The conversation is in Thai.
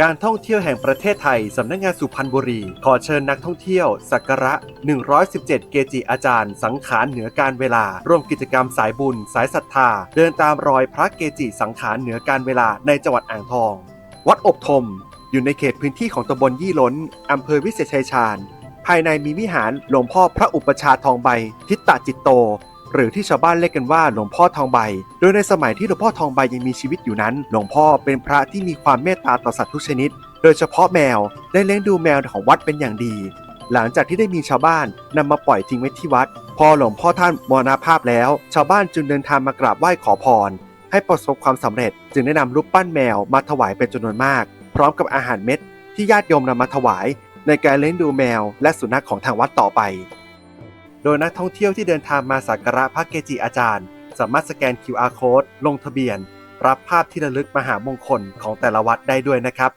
การท่องเที่ยวแห่งประเทศไทย สำนักงานสุพรรณบุรี ขอเชิญนักท่องเที่ยว สักการะ 117 เกจิอาจารย์ สังขารเหนือการเวลา ร่วมกิจกรรมสายบุญ สายศรัทธา เดินตามรอยพระเกจิสังขารเหนือการเวลาในจังหวัดอ่างทอง วัดอบธมอยู่ในเขตพื้นที่ของตำบลยี่ล้น อำเภอวิเศษชัยชาญ ภายในมีวิหารหลวงพ่อพระอุปชาทองใบ ทิตตจิตโต หรือที่ชาวบ้านเรียกกันว่าหลวงพ่อทองใบ โดยในสมัยที่หลวงพ่อทองใบยังมีชีวิตอยู่นั้น หลวงพ่อเป็นพระที่มีความเมตตาต่อสัตว์ทุกชนิด โดยเฉพาะแมวได้เลี้ยงดูแมวของวัดเป็นอย่างดี หลังจากที่ได้มีชาวบ้านนำมาปล่อยทิ้งไว้ที่วัด พอหลวงพ่อท่านมรณภาพแล้ว ชาวบ้านจึงเดินทางมากราบไหว้ขอพร ให้ประสบความสำเร็จ จึงได้นำรูปปั้นแมวมาถวายเป็นจำนวนมาก พร้อมกับอาหารเม็ดที่ญาติโยมนำมาถวาย ในการเลี้ยงดูแมวและสุนัขของทางวัดต่อไป โดยนักท่องเที่ยวที่เดินทางมาสักการะพระเกจิอาจารย์ สามารถสแกน QR code ลงทะเบียน รับภาพที่ระลึกมหามงคลของแต่ละวัดได้ด้วยนะครับ